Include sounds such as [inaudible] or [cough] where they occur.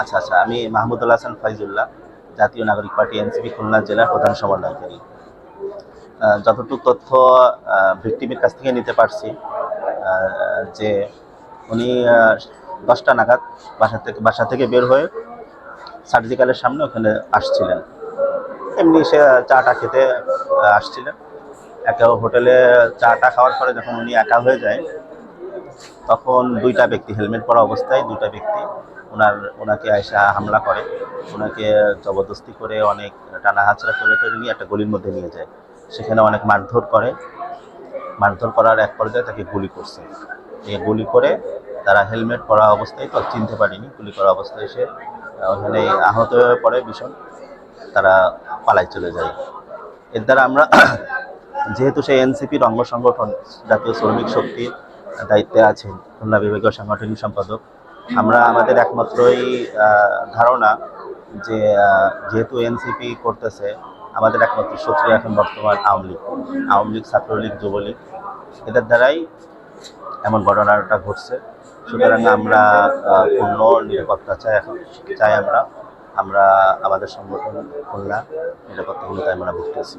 আচ্ছা আচ্ছা আমি মাহমুদুল হাসান ফাইজুল্লাহ জাতীয় নাগরিক পার্টি এনসিপি খুলনা জেলার প্রধান সমন্বয়কারী। যতটুকু তথ্য ভিক্টিমের কাছ থেকে নিতে পারছি যে উনি দশটা নাগাদ বাসা থেকে বাসা থেকে বের হয়ে সার্জিক্যালের সামনে ওখানে আসছিলেন। এমনি সে চাটা খেতে আসছিলেন। একা হোটেলে চাটা খাওয়ার পরে যখন উনি একা হয়ে যায়, তখন দুইটা ব্যক্তি, হেলমেট পরা অবস্থায় দুইটা ব্যক্তি ওনার ওনাকে আয়সা হামলা করে। ওনাকে জবরদস্তি করে অনেক টানা হাঁচড়া করে টেনে নিয়ে একটা গলির মধ্যে নিয়ে যায়। সেখানে অনেক মারধর করে। মারধর করার এক পর্যায়ে তাকে গুলি করছে। এই গুলি করে তারা হেলমেট পরা অবস্থায় তো চিনতে পারিনি গুলি করা অবস্থায় আহ, ওখানে আহত হয়ে পড়ে ভীষণ। তারা পালাই চলে যায়। এর দ্বারা আমরা [coughs] যেহেতু সেই এনসিপির অঙ্গ সংগঠন জাতীয় শ্রমিক শক্তির দায়িত্বে আছেন খুলনা বিভাগীয় সাংগঠনিক সম্পাদক আমরা আমাদের একমাত্রই ধারণা যে যেহেতু এনসিপি করতেছে, আমাদের একমাত্র শত্রু এখন বর্তমান আওয়ামী লীগ। আওয়ামী লীগ, ছাত্রলীগ, যুবলীগ, এদের দ্বারাই এমন ঘটনাটা ঘটছে। সুতরাং আমরা পূর্ণ নিরাপত্তা চাই এখন, চাই আমরা। আমরা আমাদের সংগঠন, খুলনা নিরাপত্তাহীনতায় আমরা ভুগতেছি।